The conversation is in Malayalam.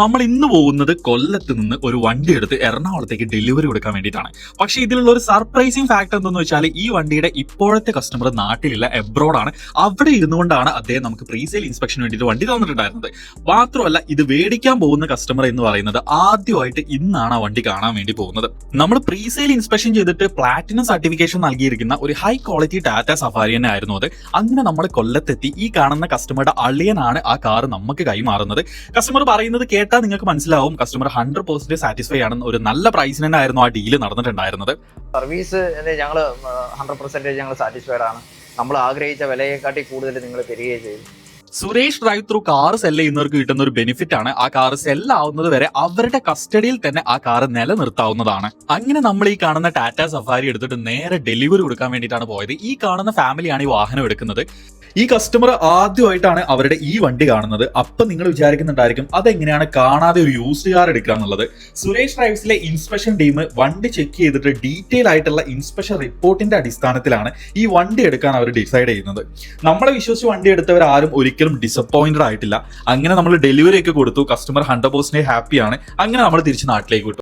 നമ്മൾ ഇന്ന് പോകുന്നത് കൊല്ലത്ത് നിന്ന് ഒരു വണ്ടി എടുത്ത് എറണാകുളത്തേക്ക് ഡെലിവറി കൊടുക്കാൻ വേണ്ടിയിട്ടാണ്. പക്ഷേ ഇതിലുള്ള ഒരു സർപ്രൈസിങ് ഫാക്ടർ എന്തെന്ന് വെച്ചാൽ ഈ വണ്ടിയുടെ ഇപ്പോഴത്തെ കസ്റ്റമർ നാട്ടിലില്ല എബ്രോഡാണ് അവിടെ ഇരുന്നുകൊണ്ടാണ് അദ്ദേഹം നമുക്ക് പ്രീസെയിൽ ഇൻസ്പെക്ഷന് വേണ്ടിയിട്ട് വണ്ടി തന്നിട്ടുണ്ടായിരുന്നത്. മാത്രമല്ല ഇത് മേടിക്കാൻ പോകുന്ന കസ്റ്റമർ എന്ന് പറയുന്നത് ആദ്യമായിട്ട് ഇന്നാണ് ആ വണ്ടി കാണാൻ വേണ്ടി പോകുന്നത്. നമ്മൾ പ്രീസെയിൽ ഇൻസ്പെക്ഷൻ ചെയ്തിട്ട് പ്ലാറ്റിനം സർട്ടിഫിക്കേഷൻ നൽകിയിരിക്കുന്ന ഒരു ഹൈ ക്വാളിറ്റി ടാറ്റ സഫാരി തന്നെ ആയിരുന്നു അത്. അങ്ങനെ നമ്മൾ കൊല്ലത്തെത്തി. ഈ കാണുന്ന കസ്റ്റമറുടെ അളിയനാണ് ആ കാർ നമുക്ക് കൈമാറുന്നത്. കസ്റ്റമർ പറയുന്നത് കേട്ടാൽ നിങ്ങൾക്ക് മനസ്സിലാവും കസ്റ്റമർ ഹൺഡ്രഡ് പെർസെന്റ് സാറ്റിസ്ഫൈ ആണെന്ന് ഒരു നല്ല പ്രൈസിന് തന്നെ ആയിരുന്നു ആ ഡീൽ നടന്നിട്ടുണ്ടായിരുന്നത്. സർവീസ് ഞങ്ങൾ ഹൺഡ്രഡ് പെർസെന്റേജ് ഞങ്ങൾ സാറ്റിസ്ഫൈഡ് ആണ്. നമ്മൾ ആഗ്രഹിച്ച വിലയെക്കാട്ടി കൂടുതൽ നിങ്ങൾ തരികയും ചെയ്തു. Suresh drive through car sell ചെയ്യുന്നവർക്ക് കിട്ടുന്ന ഒരു ബെനിഫിറ്റ് ആണ്. ആ കാർ സെൽ ആവുന്നത് വരെ അവരുടെ കസ്റ്റഡിയിൽ തന്നെ ആ കാർ നിലനിർത്താവുന്നതാണ്. അങ്ങനെ നമ്മൾ ഈ കാണുന്ന ടാറ്റ സഫാരി എടുത്തിട്ട് നേരെ ഡെലിവറി കൊടുക്കാൻ വേണ്ടിയിട്ടാണ് പോയത്. ഈ കാണുന്ന ഫാമിലിയാണ് ഈ വാഹനം എടുക്കുന്നത്. ഈ കസ്റ്റമർ ആദ്യമായിട്ടാണ് അവരുടെ ഈ വണ്ടി കാണുന്നത്. അപ്പൊ നിങ്ങൾ വിചാരിക്കുന്നുണ്ടായിരിക്കും അതെങ്ങനെയാണ് കാണാതെ ഒരു യൂസ്ഡ് കാർ എടുക്കുക എന്നുള്ളത്. സുരേഷ് ഡ്രൈവ്സിലെ ഇൻസ്പെക്ഷൻ ടീം വണ്ടി ചെക്ക് ചെയ്തിട്ട് ഡീറ്റെയിൽ ആയിട്ടുള്ള ഇൻസ്പെക്ഷൻ റിപ്പോർട്ടിന്റെ അടിസ്ഥാനത്തിലാണ് ഈ വണ്ടി എടുക്കാൻ അവർ ഡിസൈഡ് ചെയ്യുന്നത്. നമ്മളെ വിശ്വസിച്ച് വണ്ടി എടുത്തവർ ആരും ഒരിക്കലും ഡിസപ്പോയിന്റഡ് ആയിട്ടില്ല. അങ്ങനെ നമ്മൾ ഡെലിവറി ഒക്കെ കൊടുത്തു. കസ്റ്റമർ ഹൺഡ്രഡ് പെർസെന്റ് ഹാപ്പിയാണ് അങ്ങനെ നമ്മൾ തിരിച്ച് നാട്ടിലേക്ക് വിട്ടു.